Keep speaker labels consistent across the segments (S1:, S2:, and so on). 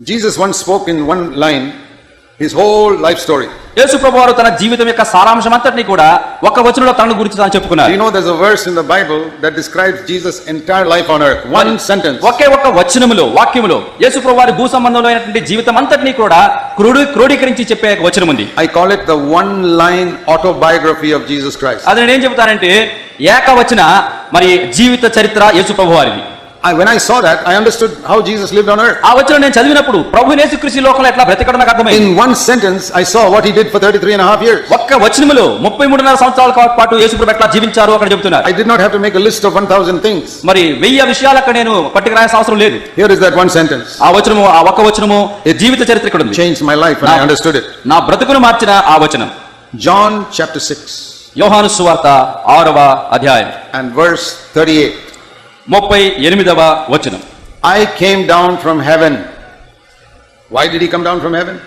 S1: Jesus once spoke in one line his whole life story.
S2: యేసు ప్రభువారు తన జీవితం యొక్క సారాంశం అంతటిని కూడా ఒక వచనంలో తన గురించి తాను చెప్పుకున్నారు
S1: you know there's a verse in the Bible that describes Jesus' entire life on earth? One sentence.
S2: ఒకే ఒక్క వచనములో వాక్యములో యేసు ప్రభువారి భూ సంబంధంలో అయినటువంటి జీవితం అంతటిని కూడా క్రోడీ క్రోడీకరించి చెప్పే ఒక వచనం ఉంది
S1: I call it the one line autobiography of Jesus Christ.
S2: అది నేనేం చెబుతానంటే ఏకవచన మరి జీవిత చరిత్ర యేసు ప్రభువారిది
S1: I, when I saw that, I understood how Jesus lived on earth.
S2: ఆ వచనం నేను చదివినప్పుడు ప్రభు యేసుక్రీస్తు లోకంలో ఎట్లా బ్రతకడం నాకు అర్థమైంది
S1: In one sentence, I saw what he did for 33 and a half years.
S2: ఒక్క వచనములో ముప్పై మూడున్నర సంవత్సరాల పాటు యేసు ప్రభు ఎట్లా జీవించారు అక్కడ చెబుతున్నారు
S1: I did not have to make a list of 1,000 things.
S2: మరి వెయ్యి విషయాలు అక్కడ నేను పట్టుకు రాయాల్సిన అవసరం లేదు
S1: Here is that one sentence.
S2: ఆ వచనము ఆ ఒక్క వచనము జీవిత చరిత్ర ఇక్కడ ఉంది
S1: Changed my life and I understood it.
S2: నా బ్రతుకును మార్చిన ఆ వచనం
S1: John chapter 6
S2: యోహాను సువార్త ఆరవ అధ్యాయం
S1: and verse 38.
S2: ముప్పై ఎనిమిదవ వచనం.
S1: I came down from heaven why did come down from heaven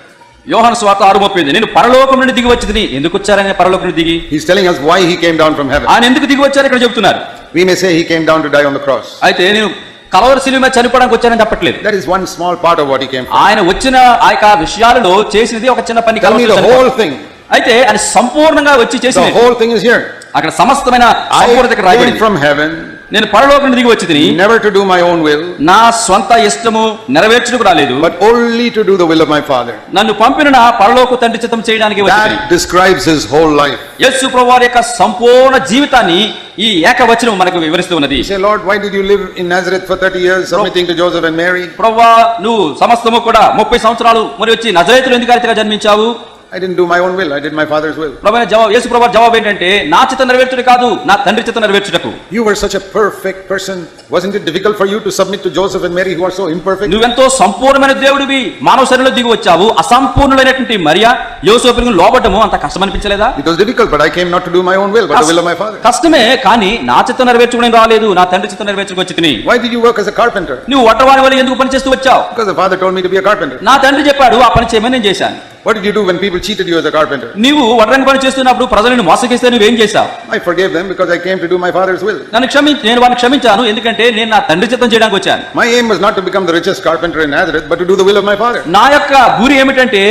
S2: యోహన్ స్వార్థ ఆరు ముప్పై నేను పరలోకం నుండి దిగి వచ్చింది ఎందుకు వచ్చారని పరలోకం నుండి దిగి?
S1: He's telling us why he came down from heaven
S2: ఆయన ఎందుకు దిగి వచ్చారు? ఇక్కడ చెప్తున్నారు
S1: we may say he came down to die on the cross
S2: అయితే నేను కలవర్ సినిమా చనిపోవడానికి వచ్చానని చెప్పట్లేదు.
S1: That is one small part of what he came
S2: ఆయన వచ్చిన ఆయక విషయాలలో చేసినది ఒక చిన్న పని కలవర్ సిలువ
S1: హోల్ థింగ్
S2: అయితే అది సంపూర్ణంగా వచ్చి చేసింది
S1: హోల్ థింగ్ ఇస్ హియర్
S2: అక్కడ సమస్తమైన సంపూర్ణత రాయబడింది.
S1: ఫ్రమ్ హెవెన్
S2: నేను పరలోకం దిగి వచ్చింది
S1: never to do my own will,
S2: నా స్వంత ఇష్టము నెరవేర్చుటకు రాలేదు
S1: but only to do the will of my Father.
S2: నన్ను పంపిన నా పరలోక తండ్రి చిత్తం చేయడానికి
S1: That describes his whole life.
S2: యేసు ప్రభువారి యొక్క సంపూర్ణ జీవితాన్ని ఈ ఏకవచనం మనకు వివరిస్తూ ఉన్నది
S1: Lord, why did you live in Nazareth for 30 years, submitting to Joseph and Mary?
S2: ప్రవ్వా నువ్వు సమస్తము కూడా ముప్పై సంవత్సరాలు మరి వచ్చి నజరైతులు ఎందుకు జన్మించావు
S1: I didn't do my own will I did my father's will
S2: ప్రభువైన జవాబు యేసు ప్రభువు జవాబు ఏంటంటే నా చిత్త నెరవేర్చుడు కాదు నా తండ్రి చిత్త నెరవేర్చుటకు.
S1: You were such a perfect person wasn't it difficult for you to submit to Joseph and Mary who are so imperfect
S2: నువ్వు ఎంతో సంపూర్ణమైన దేవుడివి మానవ శరీరంలో దిగి వచ్చావు అసంపూర్ణమైనటువంటి మరియా యోసేపుకు లోబడము అంత కష్టం అనిపించలేదా
S1: it was difficult but I came not to do my own will but the will of my father
S2: కష్టమే కానీ నా చిత్త నెరవేర్చుకునే రాలేదు నా తండ్రి చిత్త నెరవేర్చుకు వచ్చితిని
S1: why did you work as a carpenter
S2: నువ్వు వాటర్ వల్ల ఎందుకు పని చేస్తూ వచ్చావు?
S1: Because the father told me to be a carpenter
S2: నా తండ్రి చెప్పాడు ఆ పని చేయమని నేను చేశాను.
S1: What did you do when people cheated you as a carpenter?
S2: నీవు వడ్రంగి పని చేస్తున్నప్పుడు ప్రజలను మోసగిస్తే నువ్వేం చేశావు
S1: I forgave them because I came to do my Father's will.
S2: నన్ను క్షమించి నేను వారిని క్షమించాను ఎందుకంటే నేను నా తండ్రి చిత్తం చేయడానికి వచ్చాను
S1: My aim was not to become the richest carpenter in Nazareth, but to do the will of my Father.
S2: నా యొక్క గురి ఏమిటంటే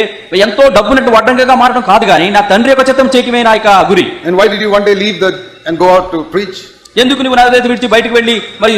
S2: ఎంతో డబ్బునట్టు వడ్డంగిగా మారడం కాదు కానీ నా తండ్రి యొక్క చిత్తం చేయకమే నా యొక్క గురి
S1: And why did you one day leave the and go out to preach?
S2: ఎందుకు నువ్వు నజరేత్ విడిచి బయటకు వెళ్ళి మరి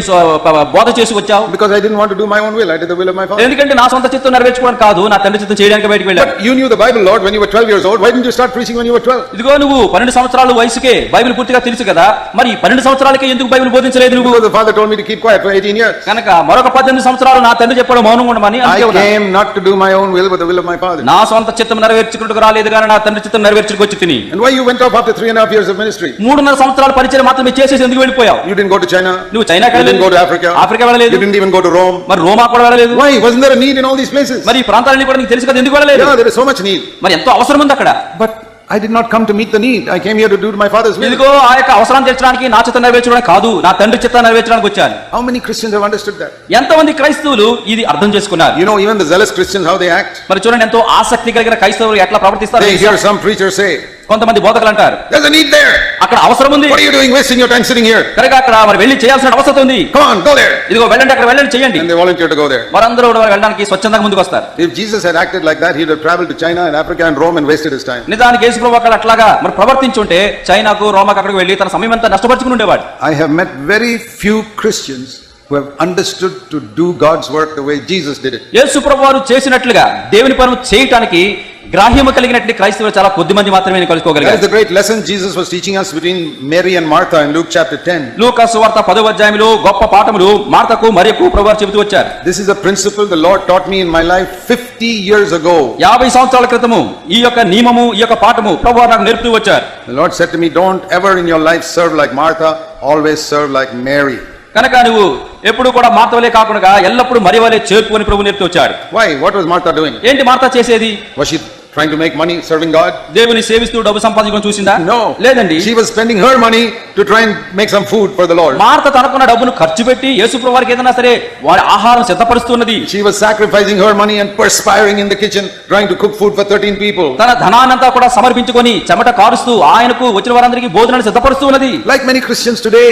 S2: బోధ చేసి వచ్చావు?
S1: Because I did want to do my own will I did the will of my father
S2: ఎందుకంటే నా సొంత చిత్తం నెరవేర్చుకోవడం కాదు నా తండ్రి చిత్తం చేయడానికి బయటకు
S1: వెళ్ళాను. You knew the Bible lord when you were 12 years old why did you start preaching when you were 12
S2: ఇదిగో నువ్వు 12 సంవత్సరాల వయసుకే బైబిల్ పూర్తిగా తెలుసు కదా మరి 12 సంవత్సరాలకే ఎందుకు బైబిల్ బోధించలేదు నువ్వు?
S1: The father told me to keep quiet 18 years
S2: కనుక మరొక 18 సంవత్సరాలు నా తండ్రి చెప్పడం మౌనంగా ఉండమని అంతే I
S1: came not to do my own will but the will of my father
S2: నా సొంత చిత్తం నెరవేర్చుకుంటుకు రాలేదు గాని నా తండ్రి చిత్తం నెరవేర్చుకొచ్చితిని
S1: and why you went off after 3 and half years of ministry
S2: 3 1/2 సంవత్సరాల పరిచయం మాత్రమే చేసేసి ఎందుకు వెళ్ళిపోయావు
S1: You didn't go to China.
S2: నువ్వు China
S1: You didn't go to Africa.
S2: Africa వెళ్ళలేదు
S1: You didn't even go to Rome.
S2: మరి రోమా కూడా వెళ్ళలేదు
S1: Why? Wasn't there a need in all these places?
S2: మరి ఈ ప్రాంతాలన్నీ కూడా నీకు తెలుసు కదా ఎందుకు వెళ్ళలేదు
S1: Yeah, there is so much need.
S2: మరి ఎంతో అవసరం ఉంది అక్కడ
S1: But I did not come to meet the need. I came here to do my Father's will.
S2: ఇదిగో ఆ యొక్క అవసరాన్ని తీర్చడానికి నా చిత్తం నెరవేర్చడానికి కాదు నా తండ్రి చిత్తం నెరవేర్చడానికి వచ్చాను
S1: How many Christians have understood that?
S2: ఎంతమంది క్రైస్తవులు ఇది అర్థం చేసుకున్నారు
S1: You know, even the zealous Christians, how they act.
S2: మరి చూడండి ఎంతో ఆసక్తి కలిగిన క్రైస్తవులు ఎట్లా ప్రవర్తిస్తారు
S1: They hear some preacher say,
S2: కొంతమంది బోధకులు అంటారు
S1: There's a need there.
S2: అక్కడ అవసరం ఉంది
S1: What are you doing wasting your time sitting here?
S2: కనుక అక్కడ మరి వెళ్ళి చేయాల్సిన అవసరం ఉంది
S1: Come on, go there.
S2: ఇదిగో వెళ్ళండి అక్కడ వెళ్ళండి చేయండి
S1: And they volunteer to go there.
S2: వారందరూ కూడా వెళ్ళడానికి స్వచ్ఛందంగా ముందుకు వస్తారు
S1: If Jesus had acted like that, he'd have traveled to China and Africa and Rome and wasted his time.
S2: నిజానికి యేసు ప్రభు అక్కడ అట్లాగా మరి ప్రవర్తించుంటే చైనాకు రోమాకు అక్కడికి వెళ్ళి తన సమయం అంతా నష్టపరుచుకుని ఉండేవాడు
S1: I have met very few Christians who have understood to do God's work the way Jesus did it.
S2: యేసు ప్రభు వారు చేసినట్లుగా దేవుని పనులు చేయటానికి గ్రాహ్యము కలిగినట్లు క్రైస్తవులు చాలా కొద్ది మంది మాత్రమే కలుసుకోగలిగారు
S1: the great lesson Jesus was teaching us between Mary and Martha in Luke chapter 10.
S2: లూకా సువార్త పదవ అధ్యాయంలో గొప్ప పాఠములు మార్తకు మరియకు ప్రభు వారు చెబుతూ వచ్చారు
S1: This is a principle the Lord taught me in my life 50 years ago.
S2: యాభై సంవత్సరాల క్రితము ఈ యొక్క నియమము ఈ యొక్క పాఠము ప్రభు వారు నాకు నేర్పుతూ వచ్చారు
S1: The Lord said to me, Don't ever in your life serve like Martha, always serve like Mary.
S2: కనుక నువ్వు ఎప్పుడు కూడా మార్తవలే కాకుండా ఎల్లప్పుడూ మరి వలే చేర్పు అని ప్రభు నేర్పుతూ వచ్చాడు
S1: Why? What was Martha doing?
S2: ఏంటి మార్త చేసేది
S1: Was she trying to make money serving God?
S2: దేవుని సేవిస్తూ డబ్బు సంపాదించుకొని చూసిందా
S1: No.
S2: లేదండి
S1: She was spending her money to try and make some food for the Lord.
S2: Martha తనకున్న డబ్బును ఖర్చు పెట్టి యేసుప్రభు వారికి ఏదైనా సరే వారి ఆహారం సిద్ధపరుస్తున్నది
S1: She was sacrificing her money and perspiring in the kitchen, trying to cook food for 13 people.
S2: తన ధనాన్నంతా కూడా సమర్పించుకొని చెమట కారుస్తూ ఆయనకు వచ్చిన వారందరికీ భోజనాన్ని సిద్ధపరుస్తూ ఉన్నది
S1: Like many Christians today,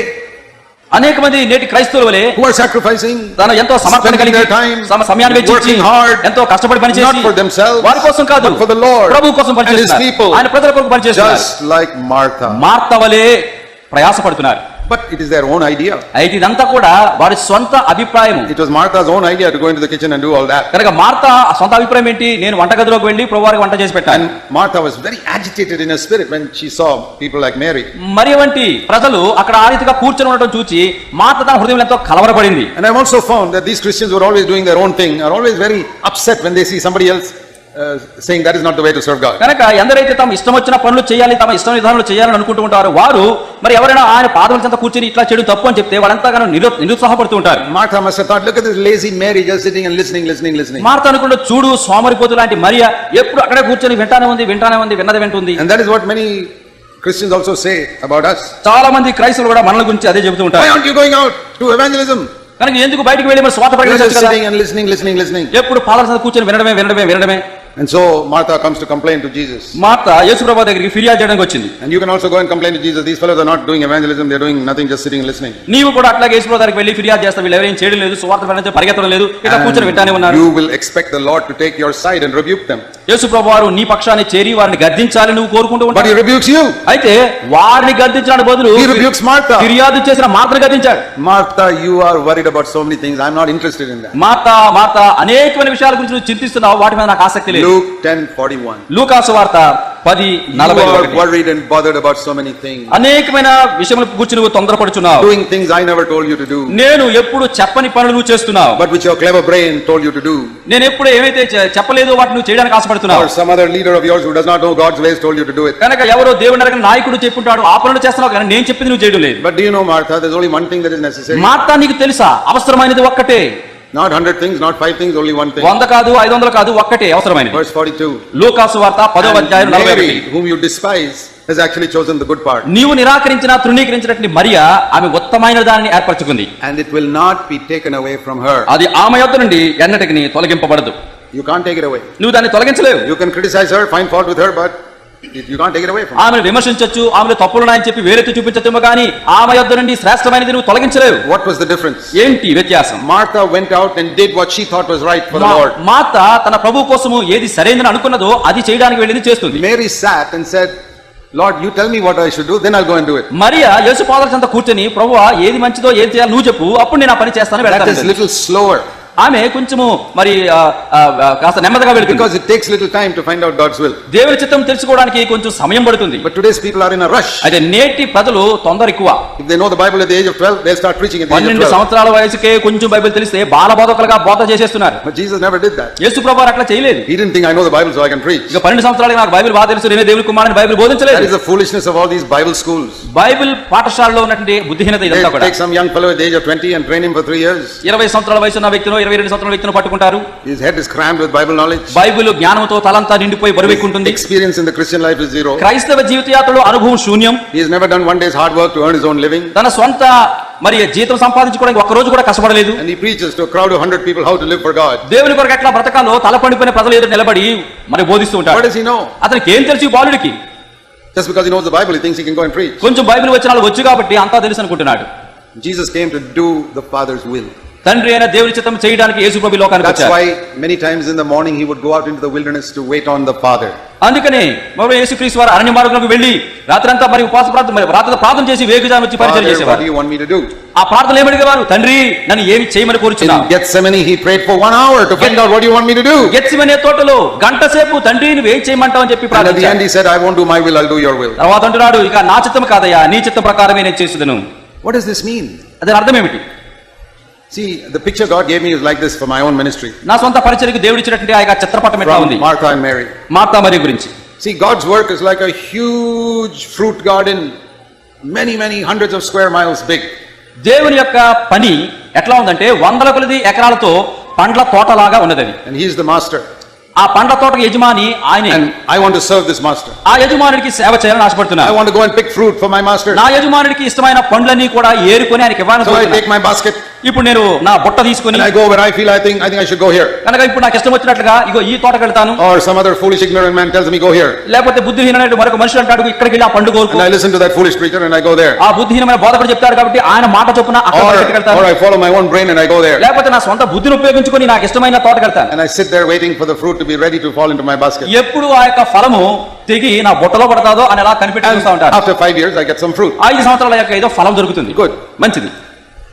S2: అనేక మంది నేటి క్రైస్తవుల వలె
S1: who are sacrificing
S2: తన ఎంతో సమర్పణ కలిగి తమ సమయాన్ని వెచ్చించి ఎంతో కష్టపడి
S1: for themselves,
S2: వారి కోసం కాదు
S1: but for the Lord
S2: ప్రభు కోసం పనిచేస్తున్నారు
S1: people.
S2: ఆయన ప్రజల కొరకు పనిచేస్తున్నారు
S1: just like Martha.
S2: మార్త వలె ప్రయాసపడుతున్నారు
S1: but it is their own idea
S2: అయితే ఇదంతా కూడా వారి సొంత అభిప్రాయం
S1: it was Martha's own idea to go into the kitchen and do all that
S2: కనుక మార్తా సొంత అభిప్రాయం ఏంటి? నేను వంట గదిలోకి వెళ్ళి ప్రభువారి వంట చేసి పెట్టాను.
S1: Martha was very agitated in her spirit when she saw people like Mary
S2: మరి వంటి ప్రజలు అక్కడ ఆ రీతిగా కూర్చొని ఉండటం చూసి మార్తా తన హృదయం ఎంతో కలవరపడింది.
S1: And I also found that these Christians were always doing their own thing are always very upset when they see somebody else uh, saying that is not the way to serve God.
S2: కనుక ఎందరైతే తమ ఇష్టం వచ్చిన పనులు చేయాలి తమ ఇష్టం విధానాలు చేయాలని అనుకుంటూ ఉంటారు వారు మరి ఎవరైనా ఆయన పాదముల చెంత కూర్చొని ఇట్లా చేయడం తప్పు అని చెప్తే వాళ్ళంతాగానో నిరు నిరుత్సాహపడుతూ ఉంటారు
S1: have thought, look at this lazy Mary just sitting and listening, listening, listening.
S2: Martha అనుకుంటూ చూడు సోమరిపోతు లాంటి మరియ ఎప్పుడు అక్కడే కూర్చొని వింటానే ఉంది వింటానే ఉంది విన్నది వింటుంది
S1: And that is what many Christians also say about us.
S2: చాలా మంది క్రైస్తవులు కూడా మనల గురించి అదే చెబుతూ ఉంటారు
S1: aren't you going out to evangelism?
S2: కనుక ఎందుకు బయటికి వెళ్ళి మరి స్వాత
S1: listening.
S2: ఎప్పుడు పాదాల చెంత కూర్చొని వినడమే వినడమే వినడమే
S1: And so Martha comes to complain to Jesus.
S2: Martha యేసుప్రభు దగ్గరికి ఫిర్యాదు చేయడానికి వచ్చింది
S1: And you can also go and complain to Jesus. These fellows are not doing evangelism, they're doing nothing, just sitting and listening.
S2: నీవు కూడా అట్లాగే యేసుప్రభు దగ్గరికి వెళ్ళి ఫిర్యాదు చేస్తావు వీళ్ళు ఎవరేం చేయడం లేదు సువార్త ప్రకటించడం పరిగెత్తడం లేదు ఇట్లా కూర్చొని వింటానే
S1: And
S2: ఉన్నారు
S1: you will expect the Lord to take your side and rebuke them.
S2: యేసుప్రభు వారు నీ పక్షాన్ని చేరి వారిని గద్దించాలి నువ్వు కోరుకుంటూ
S1: But he
S2: ఉంటావు
S1: rebukes you.
S2: అయితే వారిని గద్దించడానికి బదులు
S1: He rebukes Martha.
S2: ఫిర్యాదు చేసిన మార్తను గద్దించాడు
S1: Martha, you are worried about so many things. I'm not interested in that.
S2: Martha Martha అనేకమైన విషయాల గురించి నువ్వు చింతిస్తున్నావు వాటి మీద నాకు ఆసక్తి లేదు
S1: అంటే
S2: లూకాసు వార్త పది నలభై అనేకమైన విషయములు కూర్చు నువ్వు తొందరపడుచున్నావు.
S1: Doing things I never told you do
S2: నేను ఎప్పుడు చెప్పని పనులు నువ్వు చేస్తున్నావు.
S1: But which your clever brain you to
S2: నేను ఎప్పుడు ఏమైతే చెప్పలేదు వాటిని నువ్వు చేయడానికి ఆశపడుతున్నావు.
S1: Some leader of yours who does ways told you
S2: కనుక ఎవరో దేవుని అడగని నాయకుడు చెప్పుంటాడు ఆ పనులు చేస్తున్నావు కానీ నేను చెప్పింది నువ్వు
S1: చేయడలేదు బట్
S2: డు నీకు తెలుసా? అవసరమైనది ఒక్కటే.
S1: Not hundred things, not five things, only one thing.
S2: వంద కాదు ఐదు వందలు కాదు ఒక్కటే అవసరమైనది
S1: Verse 42.
S2: లూకాసు వార్త పదో అధ్యాయం
S1: And
S2: నలభై
S1: Mary,
S2: ఒకటి
S1: whom you despise, has actually chosen the good part.
S2: నీవు నిరాకరించిన తృణీకరించినటువంటి మరియా ఆమె ఉత్తమైన దానిని ఏర్పరచుకుంది
S1: And it will not be taken away from her.
S2: అది ఆమె యొద్ద నుండి ఎన్నటికి తొలగింపబడదు
S1: You can't take it away.
S2: నువ్వు దాన్ని తొలగించలేవు
S1: You can criticize her, find fault with her, but her.
S2: ఆమెను విమర్శించొచ్చు ఆమెను తప్పులున్నాయని చెప్పి వేరెత్తి చూపించచ్చేమో కానీ ఆమె యొద్ద నుండి శ్రేష్టమైనది నువ్వు తొలగించలేవు
S1: What was the difference?
S2: ఏంటి వ్యత్యాసం
S1: Martha went out and did what she thought was right for the
S2: మా-
S1: Lord.
S2: మాత తన ప్రభు కోసము ఏది సరైనదని అనుకున్నదో అది చేయడానికి వెళ్ళింది చేస్తుంది
S1: Mary sat and said, Lord, you tell me what I should do, then I'll go and do it.
S2: Mariya యేసు పాదాల చెంత కూర్చొని ప్రభు ఏది మంచిదో ఏది చేయాలి నువ్వు చెప్పు అప్పుడు నేను ఆ పని చేస్తాను
S1: That is
S2: వెళ్తాను
S1: little slower
S2: ఆమె కొంచెము మరి కాస్త నెమ్మదిగా
S1: వెళ్ళి takes little out God's will
S2: దేవుని చిత్తం తెలుసుకోవడానికి కొంచెం సమయం పడుతుంది. బట్ నేటి ప్రజలు తొందర ఎక్కువ.
S1: ఇఫ్ దే
S2: ఏజ్
S1: ఆఫ్
S2: సంవత్సరాల వయసుకే కొంచెం బైబిల్ తెలిస్తే బాల బోధకులుగా బోధ చేసేస్తున్నారు. యేసు ప్రభావ అట్లా చేయలేదు.
S1: He did Bible so I can preach
S2: ఇక 12 నాకు బైబిల్ బాధ తెలుసు నేనే దేవుని కుమారుని Bible బోధించలేదు.
S1: That of these Bible schools
S2: Bible పాఠశాలల్లో ఉన్నటువంటి బుద్ధిహీనత ఇదంతా కూడా.
S1: టేక్ సమ్
S2: యంగ్ సంవత్సరాల వయసున్న వ్యక్తిని ఇరవై రెండు వ్యక్తిని పట్టుకుంటారు.
S1: His head is crammed with Bible knowledge
S2: Bible జ్ఞానంతో తలంతా నిండిపోయి బరువెక్కుంటుంది.
S1: Experience in the Christian life is zero
S2: క్రైస్తవ జీవిత యాత్రలో అనుభవం శూన్యం.
S1: He has never done one day's hard work to earn his own living
S2: తన సొంత మరి జీతం సంపాదించుకోవడానికి ఒక రోజు కూడా కష్టపడలేదు.
S1: And he preaches to crowd 100 people how to live for God
S2: దేవుని కొరకు ఎట్లా బ్రతకాలో తల పండిపోయిన ప్రజలు ఎదురు నిలబడి మరి బోధిస్తూ ఉంటాడు.
S1: వాట్ ఇస్ హి నో
S2: అతనికి ఏం తెలుసు బాలుడికి?
S1: Just because he knows the bible he thinks he can go and preach.
S2: కొంచెం బైబిల్ వచనాలు వచ్చు కాబట్టి అంతా తెలుసు అనుకుంటున్నాడు.
S1: Jesus came to do the father's will.
S2: తండ్రి అయిన దేవుని చిత్తం చేయడానికి యేసు ప్రభు లోకానికి
S1: వచ్చాడు
S2: that's
S1: why many times in the morning he would go out into the wilderness to wait on the father
S2: అందుకనే మరి యేసుక్రీస్తు వారు అరణ్య మార్గంలోకి వెళ్ళి రాత్రంతా మరి ఉపవాస ప్రార్థన మరి రాత్రి ప్రార్థన చేసి వేగుజాము వచ్చి పరిచయం చేసేవారు.
S1: What you me to do
S2: ఆ ప్రార్థన ఏమడి వారు తండ్రి నన్ను ఏమి చేయమని
S1: కోరుచున్నా? Gethsemane he prayed for 1 hour to find out what you want me to do
S2: Gethsemane తోటలో గంట సేపు తండ్రిని వేయి చేయమంటావు? అని చెప్పి ప్రార్థించాడు and
S1: he said I won't do my will I'll do your will
S2: తర్వాత అంటున్నాడు ఇక నా చిత్తం కాదయ్యా నీ చిత్తం ప్రకారమే నేను చేసుదను
S1: వాట్ డస్ దిస్ మీన్
S2: అది అర్థం ఏమిటి?
S1: See, the picture God gave me is like this for my own ministry.
S2: నా సొంత పరిచయకు దేవుడు ఇచ్చినటువంటి ఆ యొక్క చిత్రపటం ఎట్లా ఉంది
S1: Martha and Mary.
S2: మార్తా మరి గురించి
S1: See, God's work is like a huge fruit garden, many, many hundreds of square miles big.
S2: దేవుని యొక్క పని ఎట్లా ఉందంటే వందల కొలది ఎకరాలతో పండ్ల తోటలాగా ఉన్నది అది
S1: And he's the master.
S2: ఆ పండ్ల తోటకు యజమాని ఆయనే
S1: And I want to serve this master.
S2: ఆ యజమానుడికి సేవ చేయాలని
S1: I
S2: ఆశపడుతున్నాను
S1: want to go and pick fruit for my master.
S2: నా యజమానుడికి ఇష్టమైన పండ్లన్నీ కూడా ఏరుకొని ఆయనకి ఇవ్వాలని
S1: So I
S2: కోరుతున్నాను.
S1: take my basket
S2: ఇప్పుడు నేను నా బుట్ట తీసుకుని
S1: I go where I feel I think I think I should go here
S2: కనుక ఇప్పుడు నాకు ఇష్టం వచ్చినట్లుగా ఇగో ఈ తోటకి వెళ్తాను.
S1: Or some other foolish ignorant man tells me go here
S2: లేకపోతే బుద్ధిహీనుడు మరొక మనిషి అంటాడు ఇక్కడికి వెళ్ళి ఆ పండు కోరుకు.
S1: I listen to that foolish preacher and I go there
S2: ఆ బుద్ధిహీనమైన బోధకుడు చెప్తాడు కాబట్టి ఆయన మాట చొప్పున అక్కడికి వెళ్తాను.
S1: Or I follow my own brain and I go there
S2: లేకపోతే నా సొంత బుద్ధిని ఉపయోగించుకొని నాకు ఇష్టమైన తోటకి వెళ్తాను.
S1: And I sit there waiting for the fruit to be ready to fall into my basket
S2: ఎప్పుడు ఆ యొక్క ఫలము తిరిగి నా బుట్టలో పడతాదో అని ఎలా కనిపెట్టి చూస్తా
S1: after 5 years I get some fruit
S2: ఐదు సంవత్సరాల యొక్క ఏదో ఫలం దొరుకుతుంది.
S1: గుడ్
S2: మంచిది.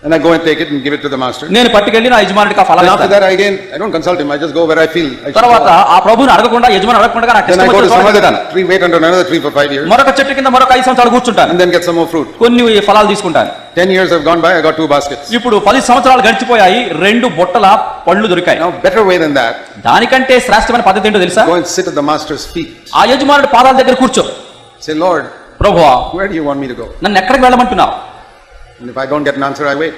S1: And I go and take it and give it to the master.
S2: నేను పట్టుకెళ్ళి నా యజమానుడికి ఆ ఫలం
S1: And after that, I again, I don't consult him. I just go where I feel. I should
S2: తర్వాత
S1: go.
S2: ఆ ప్రభుని అడగకుండా యజమాని అడగకుండా నాకు
S1: Then I
S2: ఇష్టం
S1: go to
S2: వచ్చిన
S1: some
S2: తోటకి
S1: other
S2: వెళ్తాను.
S1: tree, wait under another tree for five years,
S2: మరొక చెట్టు కింద మరొక ఐదు సంవత్సరాలు కూర్చుంటాను
S1: and then get some more fruit.
S2: కొన్ని ఫలాలు తీసుకుంటాను
S1: Ten years have gone by, I got two baskets.
S2: ఇప్పుడు పది సంవత్సరాలు గడిచిపోయాయి రెండు బుట్టల పళ్ళు దొరికాయి
S1: Now, better way than that,
S2: దానికంటే శ్రేష్టమైన పద్ధతి ఏంటో తెలుసా
S1: go and sit at the master's feet.
S2: ఆ యజమానుడి పాదాల దగ్గర కూర్చో
S1: Say, Lord,
S2: ప్రభువా
S1: where do you want me to go?
S2: నన్ను ఎక్కడికి వెళ్ళమంటున్నావు
S1: And if I don't get an answer, I wait.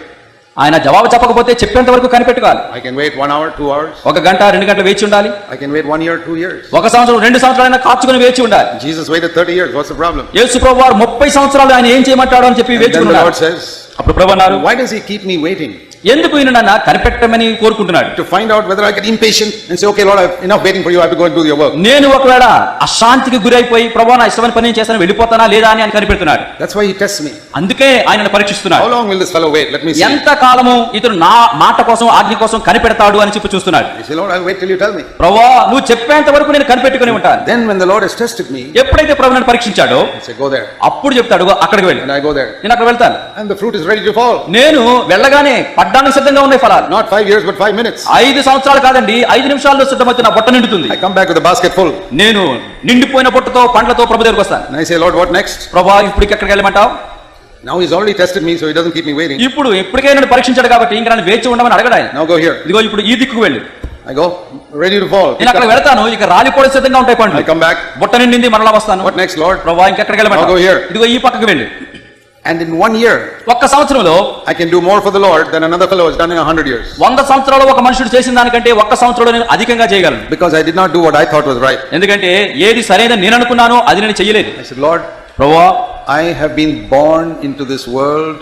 S2: ఆయన జవాబు చెప్పకపోతే చెప్పేంత వరకు కనిపెట్టుకోవాలి
S1: I can wait one hour, two hours.
S2: ఒక గంట రెండు గంటలు వేచి ఉండాలి
S1: I can wait one year, two years.
S2: ఒక సంవత్సరం రెండు సంవత్సరాలైనా కాచుకుని వేచి ఉండాలి
S1: Jesus waited 30 years. What's the problem?
S2: యేసు ప్రభు వారు ముప్పై సంవత్సరాలు ఆయన ఏం చేయమంటాడు అని చెప్పి
S1: And
S2: వేచి
S1: then the
S2: ఉన్నారు
S1: Lord says,
S2: అప్పుడు ప్రభు అన్నారు
S1: Why does he keep me waiting?
S2: ఎందుకు నేను నన్ను కనిపెట్టమని కోరుకుంటున్నాడు?
S1: To find out whether I get impatient and say okay lord I have waiting for you I have going to your work
S2: నేను ఒకవేళ అశాంతికి గురైపోయి ప్రభువా నా ఇష్టమైన పని చేశానని వెళ్ళిపోతానా లేదా అని కనిపెడుతున్నాడు.
S1: That's why he test me
S2: అందుకే ఆయనను పరీక్షిస్తున్నాడు.
S1: How long will this fellow wait let me see
S2: ఎంత కాలము ఇతను నా మాట కోసం ఆజ్ఞ కోసం కనిపెడతాడు అని చెప్పి చూస్తున్నాడు.
S1: Say lord I wait till you tell me
S2: ప్రభువా నువ్వు చెప్పేంత వరకు నేను కనిపెట్టుకొని ఉంటాను.
S1: Then when the lord has tested me
S2: ఎప్పుడైతే ప్రభువు నన్ను పరీక్షించాడో
S1: సే గో దేర్
S2: అప్పుడు చెప్తాడు అక్కడికి వెళ్ళు.
S1: నా గో దేర్
S2: నేను అక్కడ వెళ్తాను.
S1: And the fruit is ready to fall
S2: నేను వెళ్ళగానే పడ్డానికి సిద్ధంగా ఉన్నాయి ఫలాలు
S1: Not five years, but five minutes.
S2: ఐదు సంవత్సరాలు కాదండి ఐదు నిమిషాల్లో సిద్ధమవుతున్న నా బుట్ట నిండుతుంది
S1: come back with a basket full.
S2: నేను నిండిపోయిన బుట్టతో పండ్లతో ప్రభు దగ్గరకు వస్తాను
S1: I say, Lord, what next?
S2: ప్రభా ఇప్పుడు ఎక్కడికి వెళ్ళమంటావు
S1: Now he's already tested me, so he doesn't keep me waiting.
S2: ఇప్పుడు ఇప్పటికే నన్ను పరీక్షించాడు కాబట్టి ఇంకా నన్ను వేచి ఉండమని అడగడు ఆయన
S1: Now go here.
S2: ఇదిగో ఇప్పుడు ఈ దిక్కుకు వెళ్ళు
S1: I go, ready to fall.
S2: నేను అక్కడ వెళ్తాను ఇక రాలిపోవడం సిద్ధంగా ఉంటాయి
S1: I
S2: పండ్లు
S1: come back.
S2: బుట్ట నిండింది మరలా వస్తాను
S1: What next, Lord?
S2: ప్రభా ఇంకెక్కడికి వెళ్ళమంటావు
S1: here.
S2: ఇదిగో ఈ పక్కకు వెళ్ళు
S1: And in one year,
S2: ఒక్క సంవత్సరంలో
S1: I can do more for the Lord than another fellow has done in a hundred years.
S2: వంద సంవత్సరాలు ఒక మనుషుడు చేసిన దానికంటే ఒక్క సంవత్సరంలో నేను అధికంగా చేయగలను
S1: Because I did not do what I thought was right.
S2: ఎందుకంటే ఏది సరైన నేను అనుకున్నానో అది నేను చేయలేదు
S1: I said, Lord,
S2: ప్రభా
S1: I have been born into this world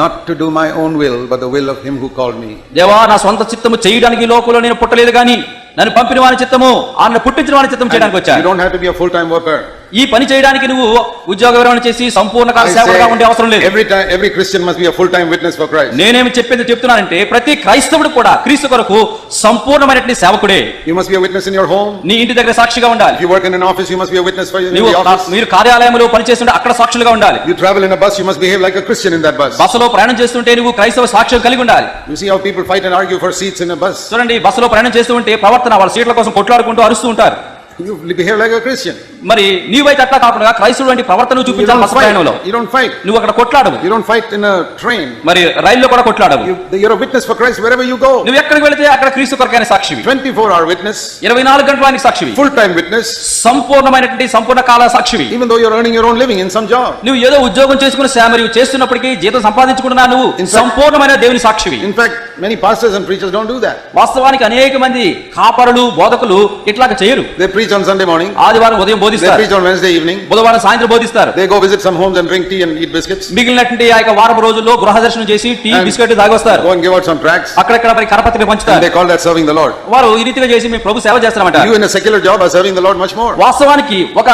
S1: not to do my own will, but the will of him who called me.
S2: దేవా నా సొంత చిత్తము చేయడానికి లోకంలో నేను పుట్టలేదు కానీ నన్ను పంపిన వాని చిత్తము ఆయన పుట్టించిన వాని చిత్తం చేయడానికి
S1: You
S2: వచ్చాను
S1: don't have to be a full-time worker.
S2: ఈ పని చేయడానికి నువ్వు ఉద్యోగ వివరణ చేసి సంపూర్ణ కాల సేవకుడిగా ఉండే అవసరం లేదు.
S1: Every time every Christian must be a full time witness for Christ
S2: నేనేం చెప్పింది చెప్తున్నాను ప్రతి క్రైస్తవుడు కూడా క్రీస్తు కొరకు సంపూర్ణమైనటువంటి సేవకుడే.
S1: You must be a witness in your home
S2: నీ ఇంటి దగ్గర సాక్షిగా ఉండాలి.
S1: You work in an office you must be a witness for
S2: your
S1: office
S2: మీరు కార్యాలయంలో పని చేస్తుంటే అక్కడ సాక్షులుగా ఉండాలి.
S1: You travel in a bus you must behave like a Christian in that bus
S2: బస్సులో ప్రయాణం చేస్తుంటే నువ్వు క్రైస్తవ సాక్ష్యం కలిగి ఉండాలి.
S1: You see how people fight and argue for seats in a bus
S2: చూడండి బస్సులో ప్రయాణం చేస్తుంటే ప్రవర్తన వాళ్ళ సీట్ల కోసం కొట్లాడుకుంటూ అరుస్తూ ఉంటారు. మరి నీవైతే అట్లా కాకుండా క్రైస్తుడు వంటి ప్రవర్తన చూపించాలి బస్ ప్రయాణంలో నువ్వు అక్కడ కొట్లాడవు.
S1: ట్రైన్
S2: మరి రైల్లో కూడా కొట్లాడవు.
S1: విట్నెస్
S2: నువ్వు ఎక్కడికి వెళ్తే అక్కడ క్రీస్తు కొరకైన సాక్షి
S1: 24 అవర్
S2: విట్నెస్ 24 గంటల వారికి సాక్షి
S1: ఫుల్ టైం విట్నెస్
S2: సంపూర్ణమైనటువంటి సంపూర్ణ కాల సాక్షి
S1: even though you are earning
S2: నువ్వు ఏదో ఉద్యోగం చేసుకుని సామరీ జీతం సంపాదించుకుంటున్నా నువ్వు. సంపూర్ణమైన దేవుని సాక్షి
S1: in fact many pastors and
S2: వాస్తవానికి అనేక మంది కాపరులు బోధకులు ఇట్లాగా చేయరు.
S1: preach on Sunday morning,
S2: ఆదివారం ఉదయం
S1: they
S2: బోధిస్తారు
S1: preach on Wednesday evening,
S2: బుధవారం సాయంత్రం బోధిస్తారు
S1: they go visit some homes and drink tea and eat biscuits,
S2: మిగిలినటువంటి ఆ యొక్క వారం రోజుల్లో గృహ దర్శనం చేసి tea
S1: And-
S2: biscuit తాగొస్తారు
S1: go and give out some tracts,
S2: అక్కడక్కడ మరి కరపత్రిక
S1: and
S2: పంచుతారు
S1: they call that serving the Lord.
S2: వారు ఈ రీతిగా చేసి మేము ప్రభు సేవ చేస్తామంట
S1: You in a secular job are serving the Lord much more.
S2: వాస్తవానికి ఒక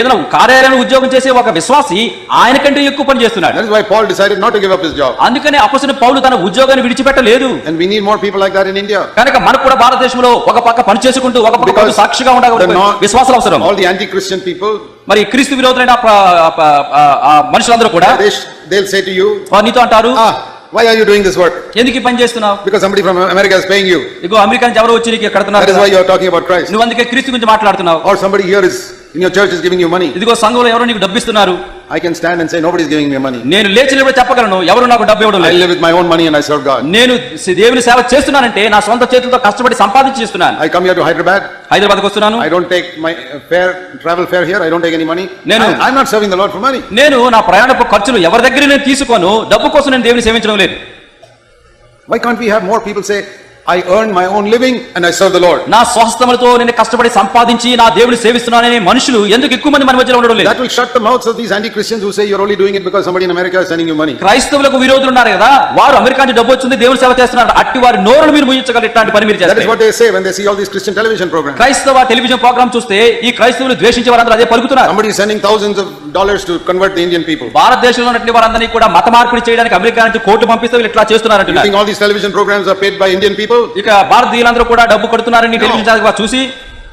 S2: ఏదైనా కార్యాలయంలో ఉద్యోగం చేసే ఒక విశ్వాసి ఆయన కంటే ఎక్కువ పని చేస్తున్నాడు
S1: That is why Paul decided not to give up his job.
S2: అందుకనే అపసిన పౌలు తన ఉద్యోగాన్ని విడిచిపెట్టలేదు
S1: And we need more people like that in India.
S2: కనుక మనకు కూడా భారతదేశంలో ఒక పక్క పని చేసుకుంటూ ఒక పక్క
S1: Because
S2: ప్రభు సాక్షిగా ఉండగా
S1: the non-
S2: విశ్వాసాలు అవసరం
S1: all the anti-Christian people,
S2: మరి క్రీస్తు విరోధులైన మనుషులందరూ కూడా
S1: say to you,
S2: వారు నీతో అంటారు
S1: ah, why are you doing this work?
S2: ఎందుకు పని చేస్తున్నావు
S1: Because somebody from America is paying you.
S2: ఇగో అమెరికా నుంచి ఎవరో వచ్చి నీకు
S1: That
S2: కడుతున్నారు
S1: is why you are talking about Christ.
S2: నువ్వు అందుకే క్రీస్తు గురించి మాట్లాడుతున్నావు
S1: Or somebody here is, in your church is giving you money.
S2: ఇదిగో సంఘంలో ఎవరో నీకు డబ్బిస్తున్నారు
S1: I can stand and say nobody's giving me money
S2: నేను లేచి నిలబడి చెప్పగలను ఎవరు నాకు డబ్బు ఇవ్వడం లేదు.
S1: I live with my own money and I serve God
S2: నేను దేవుని సేవ చేస్తున్నాను అంటే నా సొంత చేతులతో కష్టపడి సంపాదించి చేస్తున్నాను.
S1: I come here to Hyderabad
S2: హైదరాబాద్కు వస్తున్నాను.
S1: I don't take my fare travel fare here I don't take any money
S2: నేను
S1: I am not serving the lord for money
S2: నేను నా ప్రయాణపు ఖర్చులు ఎవరి దగ్గర నేను తీసుకోను డబ్బు కోసం నేను దేవుని సేవించడం లేదు.
S1: Why can't we have more people say I earn my own living and I serve the Lord.
S2: నా స్వస్థములతో నేను కష్టపడి సంపాదించి నా దేవుని సేవిస్తున్నాననే మనుషులు ఎందుకు ఎక్కువ మంది మన మధ్యలో ఉండడం లేదు
S1: That will shut the mouths of these anti-Christians who say you're only doing it because somebody in America is sending you money.
S2: క్రైస్తవులకు విరోధులు ఉన్నారు కదా వారు అమెరికా నుంచి డబ్బు వచ్చింది దేవుని సేవ చేస్తున్నారు అట్టి వారి నోరును మీరు ముగించగలరు ఇట్లాంటి పని మీరు
S1: That is
S2: చేస్తారు
S1: what they say when they see all these Christian television programs.
S2: క్రైస్తవ టెలివిజన్ ప్రోగ్రామ్ చూస్తే ఈ క్రైస్తవులు ద్వేషించే వారందరూ అదే పలుకుతున్నారు
S1: Somebody is sending thousands of dollars to convert the Indian people.
S2: భారతదేశంలో ఉన్నటువంటి వారందరినీ కూడా మత మార్పిడి చేయడానికి అమెరికా నుంచి కోర్టు పంపిస్తే వీళ్ళు ఇట్లా
S1: You
S2: చేస్తున్నారంటున్నారు
S1: think all these television programs are paid by Indian
S2: ఇక భారతీయులందరూ కూడా డబ్బు కడుతున్నారని టెలివిజన్ చూసి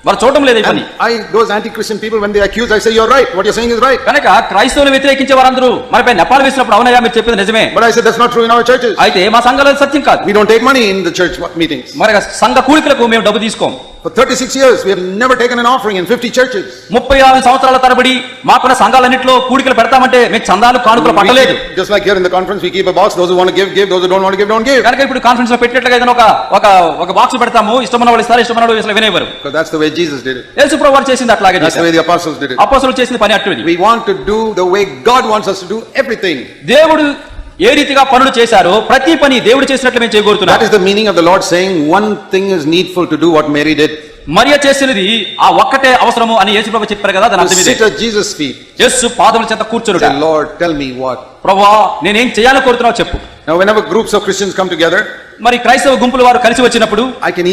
S2: వారు చూడటం లేదు పని.
S1: I those anti Christian people when they accuse I say you are right what you are saying is right
S2: కనుక క్రైస్తవుల వ్యతిరేకించే వారందరూ మరిపై నేపాల్ వేసినప్పుడు అవునయ్యా మీరు చెప్పేది నిజమే.
S1: But I say that's not true in our churches
S2: అయితే మా సంఘాలలో సత్యం కాదు.
S1: We don't take money in the church meetings
S2: మరి సంఘ కూలికలకు మేము డబ్బు తీసుకోము
S1: For 36 years, we have never taken an offering in 50 churches.
S2: ముప్పై ఆరు సంవత్సరాల తరబడి మాకున్న సంఘాలన్నింటిలో కూడికలు పెడతామంటే మేము చందాలు కానుకలు
S1: We
S2: పట్టలేదు
S1: keep- just like here in the conference, we keep a box. Those who want to give, give. Those who don't want to give, don't give.
S2: కనుక ఇప్పుడు కాన్ఫరెన్స్లో పెట్టినట్లుగా ఏదైనా ఒక ఒక ఒక బాక్స్ పెడతాము ఇష్టమైన వాళ్ళు ఇస్తారు ఇష్టమైన వాళ్ళు అసలు వినేవారు
S1: Because that's the way Jesus did it.
S2: యేసుప్రభు వారు చేసింది అట్లాగే
S1: That's the way the apostles did it.
S2: అపోసలు చేసింది పని అట్టుది
S1: We want to do the way God wants us to do everything.
S2: దేవుడు ఏ రీతిగా పనులు చేశారో ప్రతి పని దేవుడు చేసినట్లు మేము చేయగోరుతున్నాం
S1: meaning of saying one thing is needful to do what Mary did
S2: మరియ చేసినది ఆ ఒక్కటే అవసరము అని యేసు ప్రభు చెప్పారు కదా దాని అర్థం ఇదే
S1: సిట్
S2: యేసు పాదముల చేత
S1: కూర్చున్నాడు లార్డ్ టెల్ మీ వాట్
S2: ప్రభువా నేను ఏం చేయాలని కోరుతున్నావు చెప్పు.
S1: Now whenever groups of Christians come together
S2: మరి క్రైస్తవ గుంపులు వారు కలిసి వచ్చినప్పుడు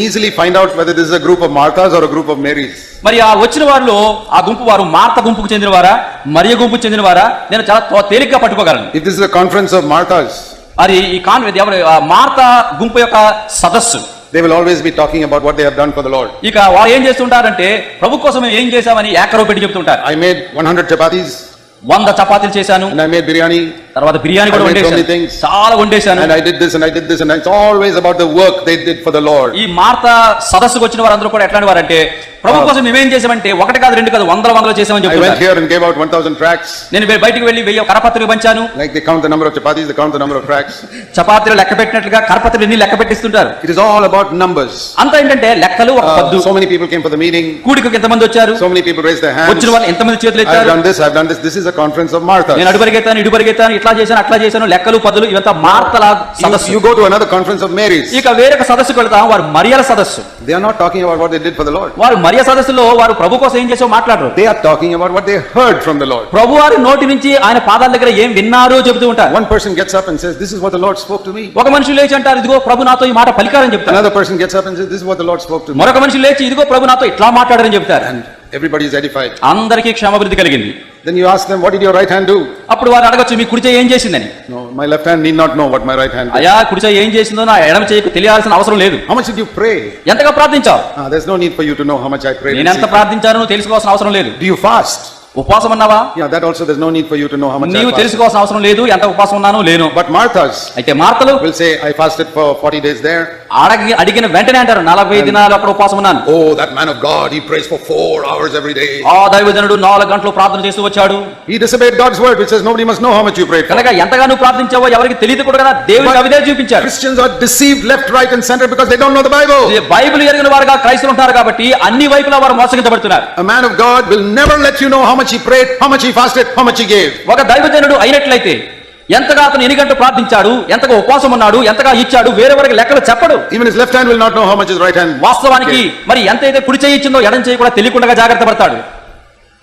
S1: easily find out whether this is a group of Marthas or a group of Marys.
S2: మరి ఆ వచ్చిన వారిలో ఆ గుంపు వారు మార్త గుంపుకు చెందినవారా మరియ గుంపుకు చెందినవారా నేను చాలా తేలిగ్గా పట్టుకోగలను
S1: this is a conference of Marthas,
S2: అది ఈ కాన్ ఎవరు మార్త గుంపు యొక్క సదస్సు
S1: they will always be talking about what they have done for the Lord.
S2: ఇక వారు ఏం చేస్తుంటారంటే ప్రభు కోసం ఏం చేశామని ఏకరవ పెట్టి చెప్తుంటారు
S1: I made 100 chapatis
S2: వంద చపాతీలు చేశాను
S1: and I made biryani
S2: తర్వాత బిర్యానీ కూడా వండేశాను. చాలా
S1: వండేసాను I did this I did this it's always about the work they did for the lord
S2: ఈ మార్త సదస్సుకి వచ్చిన వారందరూ కూడా ఎట్లాంటి వారు ప్రభు కోసం మేము ఏం చేసామంటే ఒకటి కాదు రెండు కాదు వందల వందలు చేసామని చెప్పి
S1: I went here and gave out 1000 tracts
S2: నేను బయటికి వెళ్ళి వెయ్యి కరపత్రాలు పంచాను.
S1: Like the count the number of chapatis the count the number of tracts
S2: చపాతీలు లెక్క పెట్టినట్లుగా కరపత్రాలు ఎన్ని లెక్క పెట్టిస్తుంటారు?
S1: It is all about numbers
S2: అంత ఏంటంటే లెక్కలు ఒక పద్దు.
S1: So many people came for the meeting
S2: కూడికకి ఎంత మంది వచ్చారు?
S1: So many people raise the hands
S2: వచ్చిన వాళ్ళు ఎంత మంది
S1: చేతులు
S2: ఎత్తారు?
S1: I have done this I have done this this is a conference of Martha
S2: నేను అడుపరిగెత్తాను ఇడుపరిగెత్తాను ఇట్ ఇట్లా చేశాను అట్లా చేశాను లెక్కలు పదులు ఇవంతా మార్తల సదస్సు.
S1: యు గో కాన్ఫరెన్స్ ఆఫ్
S2: ఇక వేరే సదస్సు వెళ్తాం వారు మర్యాద సదస్సు.
S1: టాకింగ్ అబౌట్ వాట్
S2: వారు మరియ సదస్సులో వారు ప్రభు కోసం ఏం చేసో మాట్లాడరు.
S1: They are talking about from the lord
S2: ప్రభు వారి నోటి నుంచి ఆయన పాదాల దగ్గర ఏం విన్నారు చెబుతూ ఉంటారు.
S1: One person gets up and says
S2: ఒక మనిషి లేచి అంటారు ఇదిగో ప్రభు నాతో ఈ మాట పలికారని చెప్తారు.
S1: పర్సన్ గెట్స్ అప్
S2: మరొక మనిషి లేచి ఇదిగో ప్రభు నాతో ఇట్లా మాట్లాడారని చెప్తారు
S1: అండ్ ఎవ్రీబడీ ఇస్ సటిస్ఫైడ్
S2: అందరికీ క్షమాభివృద్ధి కలిగింది.
S1: Then you ask them, What did your right hand do?
S2: అప్పుడు వారు అడగచ్చు మీ కుడిచే ఏం చేసిందని
S1: No, my left hand need not know what my right hand did.
S2: అయా కుడిచే ఏం చేసిందో నా ఎడమ చేయకు తెలియాల్సిన అవసరం లేదు
S1: How much did you pray?
S2: ఎంతగా ప్రార్థించావు
S1: Ah, there's no need for you to know how much I prayed. in
S2: నేను ఎంత. ప్రార్థించానో తెలుసుకోవాల్సిన అవసరం లేదు
S1: Do you fast?
S2: ఉపవాసం ఉన్నావా?
S1: Yeah that also there no need for you to know how much
S2: నీవు తెలుసుకోవాల్సిన అవసరం లేదు ఎంత ఉపవాసం ఉన్నానో లేను.
S1: బట్ మార్థాస్
S2: అయితే మార్తలు
S1: will say I fasted for 40 days there
S2: అడిగి అడిగిన వెంటనే అంటారు 40 దినాలు అక్కడ ఉపవాసం ఉన్నాను.
S1: ఓ that man of God he prays for 4 hours every day
S2: ఆ దైవజనుడు 4 గంటలు ప్రార్థన చేస్తూ వచ్చాడు.
S1: He disobeyed God's word which says nobody must know how much you pray
S2: కనుక ఎంతగాను ప్రార్థించావో ఎవరికి తెలియదు కూడా కదా దేవుడు అవిదే చూపించాడు
S1: Christians are deceived left right and centre because they don't know the Bible
S2: ఈ బైబిల్ ఎరిగిన వారగా క్రైస్తవులు ఉంటారు కాబట్టి అన్ని వైపుల వారు మోసగించబడుతున్నారు.
S1: A man of God will never let you know how much he prayed, how much he fasted, how much he gave.
S2: ఒక దైవజనుడు అయినట్లయితే ఎంతగా అతను ఎన్ని గంటలు ప్రార్థించాడు ఎంతగా ఉపవాసం ఉన్నాడు ఎంతగా ఇచ్చాడు వేరే వారికి లెక్కలు చెప్పడు
S1: Even his left hand will not know how much his right hand.
S2: వాస్తవానికి. మరి ఎంత అయితే కుడి చేయి ఇచ్చిందో ఎడం చేయి కూడా తెలియకుండా జాగ్రత్త పడతాడు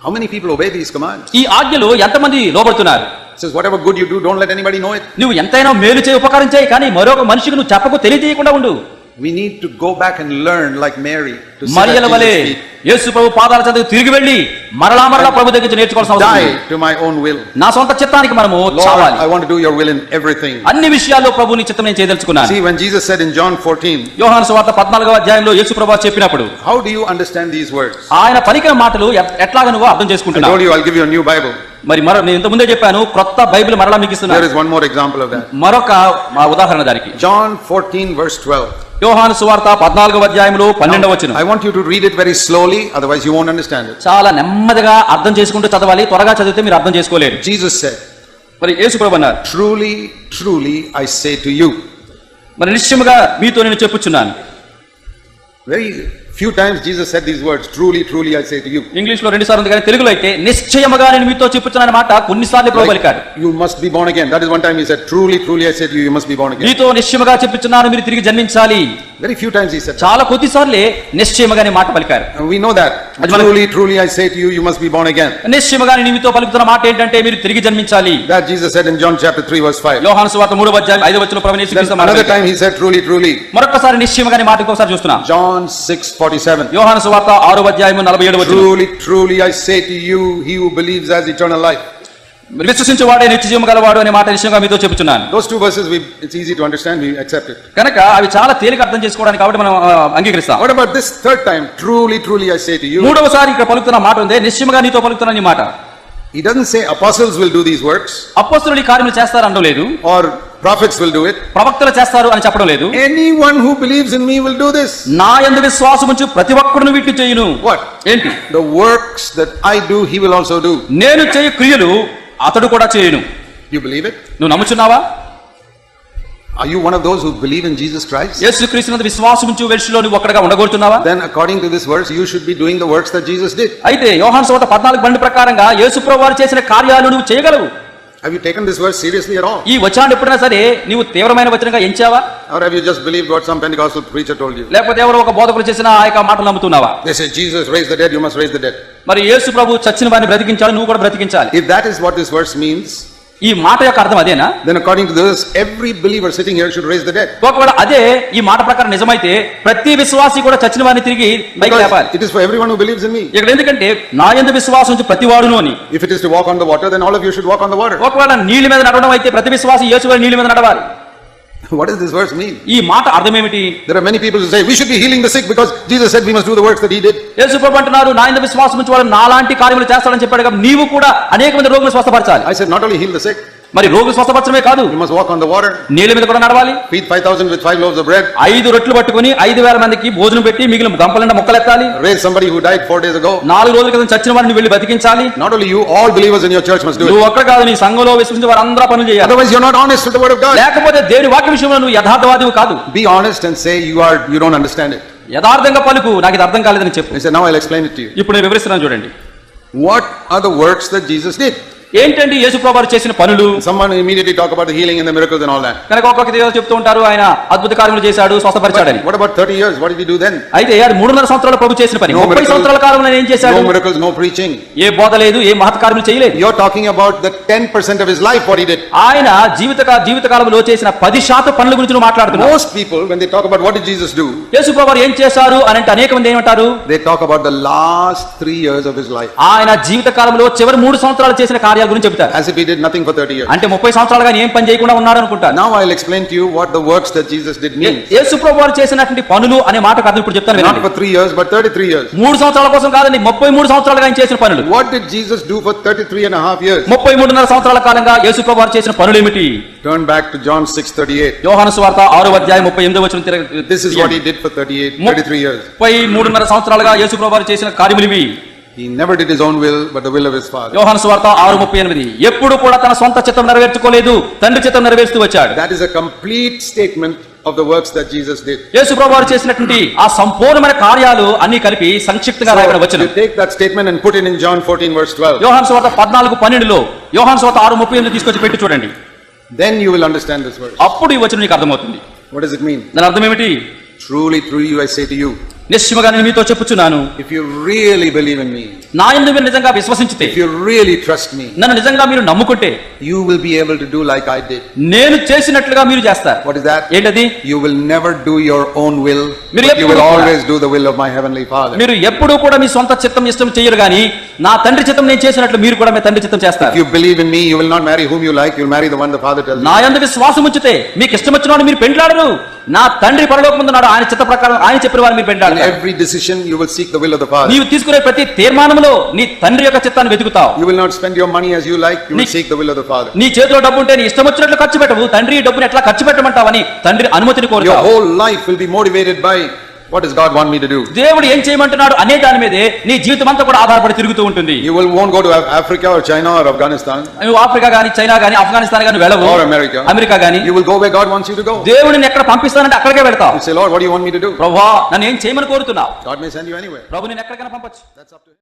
S1: How many people obey these commands?
S2: ఈ ఆజ్ఞలు ఎంతమంది లోబడుతున్నారు
S1: says, whatever good you do, don't let anybody know it.
S2: నువ్వు ఎంతైనా మేలు చేయి ఉపకారం చేయి కానీ మరొక మనిషికి నువ్వు చెప్పకు తెలియజేయకుండా ఉండు
S1: We need to go back and learn like Mary to sit
S2: మరియల
S1: at
S2: వలె
S1: Jesus' feet.
S2: యేసు ప్రభు పాదాల చెంతకు తిరిగి వెళ్ళి మరలా మరలా ప్రభు దగ్గర నుంచి నేర్చుకోవాల్సిన అవసరం
S1: Die
S2: ఉంది.
S1: to my own will.
S2: నా సొంత చిత్తానికి మనము
S1: Lord,
S2: చావాలి
S1: I want to do your will in everything.
S2: అన్ని విషయాల్లో ప్రభు నీ చిత్తం నేను చేయదలుచుకున్నాను
S1: See, when Jesus said in John 14,
S2: యోహాను సువార్త పద్నాలుగవ అధ్యాయంలో యేసు ప్రభు చెప్పినప్పుడు
S1: how do you understand these words?
S2: ఆయన పలికిన మాటలు ఎట్- ఎట్లాగా నువ్వు అర్థం
S1: I
S2: చేసుకుంటున్నావు
S1: told you I'll give you a new Bible.
S2: మరి మరో నేను ఇంత ముందే చెప్పాను క్రొత్త బైబిల్ మరలా మీకు ఇస్తున్నాను. మరొక మా ఉదాహరణ దానికి
S1: John 14, verse 12.
S2: యోహాను సువార్త పద్నాలుగవ అధ్యాయంలో పన్నెండవ వచ్చిన
S1: I want you to read it very slowly, otherwise, you won't understand it.
S2: చాలా నెమ్మదిగా అర్థం చేసుకుంటూ చదవాలి త్వరగా చదివితే మీరు అర్థం చేసుకోలేరు
S1: Jesus said,
S2: మరి యేసు ప్రభు అన్నారు
S1: Truly, truly, I say to you.
S2: మరి నిశ్చయముగా మీతో నేను చెప్పుచున్నాను
S1: Very few times Jesus said these words truly truly I say to you
S2: ఇంగ్లీష్లో రెండు సార్లు ఉంది కానీ తెలుగులో అయితే నిశ్చయముగా నేను మీతో చెప్పుతున్నాను అన్నమాట. కొన్నిసార్లు ప్రభు
S1: పలికారు you must be born again that is one time he said truly truly I say to you you must be born again
S2: మీతో నిశ్చయముగా చెప్పుతున్నాను మీరు తిరిగి జన్మించాలి.
S1: Very few times he said
S2: చాలా కొద్దిసార్లు నిశ్చయముగా నేను మాట పలికారు.
S1: We know that truly truly I say to you you must be born again
S2: నిశ్చయముగా నేను మీతో పలుకుతున్న మాట ఏంటంటే మీరు తిరిగి జన్మించాలి.
S1: That Jesus said in John chapter 3 verse 5
S2: యోహాను సువార్త 3వ అధ్యాయం 5వ వచనంలో ప్రభు
S1: యేసు
S2: క్రీస్తు
S1: time he said truly truly
S2: మరొకసారి నిశ్చయముగా నేను మాట ఇంకోసారి చూస్తున్నా.
S1: జాన్ 6 47.
S2: యోహాను సువార్త 6వ అధ్యాయము 47 వచనం.
S1: Truly truly i say to you he who believes has eternal life.
S2: మరి విశ్వసించేవాడే నిత్యజీవం గలవాడు అనే మాట నిశ్చయంగా మీతో చెబుతున్నాను.
S1: Those two verses we it's easy to understand we accept it
S2: కనుక అవి చాలా తేలిక అర్థం చేసుకోవడానికి కాబట్టి మనం అంగీకరిస్తాం.
S1: What about this third time truly truly I say to you
S2: మూడవసారి ఇక్కడ పలుకుతున్న మాట ఉంది నిశ్చయంగా నీతో పలుకుతున్నాను అనే మాట.
S1: He doesn't say apostles will do these works
S2: apostles ఈ కార్యములు చేస్తారు అంటలేదు
S1: or prophets will do it.
S2: ప్రవక్తలు చేస్తారు అని చెప్పడం లేదు
S1: Anyone who believes in me will do this.
S2: నా ఎందు విశ్వాసం ఉంచి ప్రతి ఒక్కడును వీటిని చేయును
S1: What?
S2: ఏంటి
S1: The works that I do, he will also do.
S2: నేను చేయు క్రియలు అతడు కూడా చేయును
S1: You believe it?
S2: నువ్వు నమ్ముచున్నావా
S1: Are you one of those who believe in Jesus Christ?
S2: యేసు క్రీస్తునందు విశ్వాసం ఉంచి వెలుసులో నువ్వు ఒక్కడగా ఉండగోరుతున్నావా
S1: Then according to this verse, you should be doing the works that Jesus did.
S2: అయితే యోహాన్ సోత పద్నాలుగు బండి ప్రకారంగా యేసు ప్రభు వారు చేసిన కార్యాలు నువ్వు చేయగలవు
S1: Have you taken this verse seriously at all?
S2: ఈ వచనాన్ని ఎప్పుడైనా సరే నీవు తీవ్రమైన వచనంగా ఎంచావా
S1: Or have you just believed what some Pentecostal preacher told you?
S2: లేకపోతే ఎవరో ఒక బోధకులు చేసిన ఆ యొక్క మాటలు నమ్ముతున్నావా
S1: They say, Jesus raised the dead, you must raise the dead.
S2: మరి యేసు ప్రభు చచ్చిన వారిని బ్రతికించాలి నువ్వు కూడా బ్రతికించాలి
S1: If that is what this verse means,
S2: ఈ మాట యొక్క అర్థం అదేనా?
S1: Then according to this every believer sitting here should raise the dead
S2: ఒకవేళ అదే ఈ మాట ప్రకారం నిజమైతే ప్రతి విశ్వాసి కూడా చచ్చిన వారిని తిరిగి పైకి లేపాలి.
S1: It is for everyone who believes in me
S2: ఇక్కడ ఎందుకంటే నా యందు విశ్వాసం ఉంచి ప్రతి వాడును
S1: if it is to walk on the water then all of you should walk on the water
S2: ఒకవేళ నీళ్ళ మీద నడవడం అయితే ప్రతి విశ్వాసి యేసు నీళ్ళ మీద నడవాలి.
S1: What does this verse mean?
S2: ఈ మాట అర్థం ఏమిటి
S1: There are many people who say, we should be healing the sick because Jesus said we must do the works that he did.
S2: యేసు ప్రభు అంటున్నారు నా ఎందు విశ్వాసం ఉంచి వాడు నాలాంటి కార్యములు చేస్తాడని చెప్పాడు కాబట్టి నీవు కూడా అనేక మంది రోగులు స్వస్థపరచాలి
S1: I said, not only heal the sick,
S2: మరి రోగి స్వస్థపచ్చమే కాదు. నీళ్ళ మీద కూడా నడవాలి. ఐదు రొట్లు పట్టుకుని ఐదు వేల మందికి భోజనం పెట్టి మిగిలిన
S1: గంపల మొక్కలు ఎత్తాలి
S2: నాలుగు రోజుల క్రితం చచ్చిన వారిని వెళ్ళి బతికించాలి. ఒక్కడ కాదు నీ సంఘంలో విశ్వసించి వారు అందరూ పనులు చేయాలి. లేకపోతే దేని వాక్య విషయంలో నువ్వు యథార్థవాది కాదు.
S1: Be honest and say you are you don't understand
S2: యథార్థంగా పలుకు నాకు ఇది అర్థం కాలేదని చెప్పు.
S1: నౌ ఐ ఎక్స్ప్లెయిన్
S2: ఇప్పుడు నేను వివరిస్తున్నాను చూడండి.
S1: What are the words that Jesus
S2: ఏంటండి యేసుప్రభువు చేసిన పనులు?
S1: సంబంధం ఇమిడియట్లీ
S2: టాక్ అబౌట్ హీలింగ్ చెప్తూ ఉంటారు ఆయన అద్భుత కార్యములు చేశాడు
S1: స్వస్థపరిచాడు ఇయర్స్ వాట్ దెన్
S2: అయితే యాడ్ సంవత్సరాల ప్రభు చేసిన పని. 30 కాలంలో ఏం చేశాడు?
S1: నో నో ప్రీచింగ్
S2: ఏ బోధ ఏ మహత్ కార్యములు చేయలేదు.
S1: You talking about the 10% life what he
S2: ఆయన జీవిత జీవిత కాలంలో చేసిన 10% పనుల గురించి మాట్లాడుతున్నారు
S1: most people when talk about what did
S2: ఏం చేశారు అని అంటే అనేక మంది ఏమంటారు?
S1: Talk about the last 3 years of life
S2: ఆయన జీవిత కాలంలో చివరి మూడు సంవత్సరాలు చేసిన కార్యం కార్యాల గురించి చెబుతారు
S1: As if he did nothing for 30 years.
S2: అంటే ముప్పై సంవత్సరాలుగా ఆయన ఏం పని చేయకుండా ఉన్నారు అనుకుంటారు
S1: Now I'll explain to you what the works that Jesus did mean.
S2: యేసు ప్రభు వారు చేసినటువంటి పనులు అనే మాట కాదు ఇప్పుడు చెప్తాను
S1: Not
S2: వినండి.
S1: for three years, but 33 years.
S2: మూడు సంవత్సరాల కోసం కాదండి ముప్పై మూడు సంవత్సరాలుగా ఆయన చేసిన పనులు
S1: What did Jesus do for 33 and a half years?
S2: ముప్పై మూడున్నర సంవత్సరాల కాలంగా యేసు ప్రభు వారు చేసిన పనులు ఏమిటి
S1: Turn back to John 6:38.
S2: యోహాను సువార్త ఆరో అధ్యాయం ముప్పై ఎనిమిది వచ్చిన
S1: This is what he did for 38, 33 years.
S2: ముప్పై మూడున్నర సంవత్సరాలుగా యేసు ప్రభు వారు చేసిన కార్యములు ఇవి
S1: He never did his own will, but the will of his Father.
S2: యోహాను సువార్త ఆరు ముప్పై ఎనిమిది ఎప్పుడు కూడా తన సొంత చిత్తం నెరవేర్చుకోలేదు తండ్రి చిత్తం నెరవేరుస్తూ వచ్చాడు
S1: That is a complete statement of the works that Jesus did.
S2: యేసు ప్రభు వారు చేసినటువంటి ఆ సంపూర్ణమైన కార్యాలు అన్ని కలిపి సంక్షిప్తంగా రాయబడి
S1: So,
S2: వచ్చిన
S1: you take that statement and put it in John 14 verse 12.
S2: యోహాను సువార్త పద్నాలుగు పన్నెండులో యోహాను సువార్త ఆరు ముప్పై ఎనిమిది తీసుకొచ్చి పెట్టి చూడండి
S1: Then you will understand this verse.
S2: అప్పుడు ఈ వచనం నీకు అర్థమవుతుంది
S1: What does it mean?
S2: దాని అర్థం ఏమిటి
S1: Truly, truly, I say to you,
S2: నిశ్చయముగా నేను మీతో చెప్పుచున్నాను.
S1: If you really believe in me
S2: నా యందు మీరు నిజంగా విశ్వసించితే
S1: if you really trust me
S2: నన్ను నిజంగా మీరు నమ్ముకుంటే
S1: you will be able to do like I did
S2: నేను చేసినట్లుగా మీరు చేస్తారు.
S1: వాట్ ఇస్ దట్
S2: ఏంటది?
S1: You will never do your own will you will always do the will of my heavenly father
S2: మీరు ఎప్పుడూ కూడా మీ సొంత చిత్తం ఇష్టం చేయరు గాని నా తండ్రి చిత్తం నేను చేసినట్లు మీరు కూడా మీ తండ్రి చిత్తం చేస్తారు.
S1: You believe in me you will not marry whom you like you will marry the one the father tells
S2: నా యందు విశ్వాసం ఉంచితే మీకు ఇష్టం వచ్చినోడు మీరు పెండ్లాడరు. నా తండ్రి పరలోకముందున్నాడు ఆయన చిత్త ప్రకారం ఆయన చెప్పిన వారు మీరు
S1: పెండాలి
S2: In
S1: every decision, you will seek the will of the Father.
S2: నీవు తీసుకునే ప్రతి తీర్మానంలో నీ తండ్రి యొక్క చిత్తాన్ని వెతుకుతావు
S1: You will not spend your money as you like, you will seek the will of the Father.
S2: నీ చేతిలో డబ్బు ఉంటే నీ ఇష్టం వచ్చినట్లు ఖర్చు పెట్టవు తండ్రి డబ్బుని ఎట్లా ఖర్చు పెట్టమంటావని తండ్రి అనుమతిని
S1: Your
S2: కోరుతావు
S1: whole life will be motivated by what does God want me to do?
S2: దేవుడు ఏం చేయమంటున్నాడు అనే దాని మీదే నీ జీవితం అంతా కూడా ఆధారపడి తిరుగుతూ ఉంటుంది
S1: You will, won't go to Af- Africa or China or Afghanistan
S2: నువ్వు ఆఫ్రికా గాని చైనా గాని ఆఫ్ఘనిస్తాన్ గాని వెళ్ళవు
S1: or America.
S2: అమెరికా గాని
S1: You will go where God wants you to go.
S2: దేవుడిని ఎక్కడ పంపిస్తానంటే అక్కడికే వెళ్తావు
S1: You say, Lord, what do you want me to do?
S2: ప్రభా నన్ను ఏం చేయమని కోరుతున్నావు
S1: God may send you anywhere.
S2: ప్రభు నేను ఎక్కడికైనా పంపొచ్చు
S1: That's up to Him.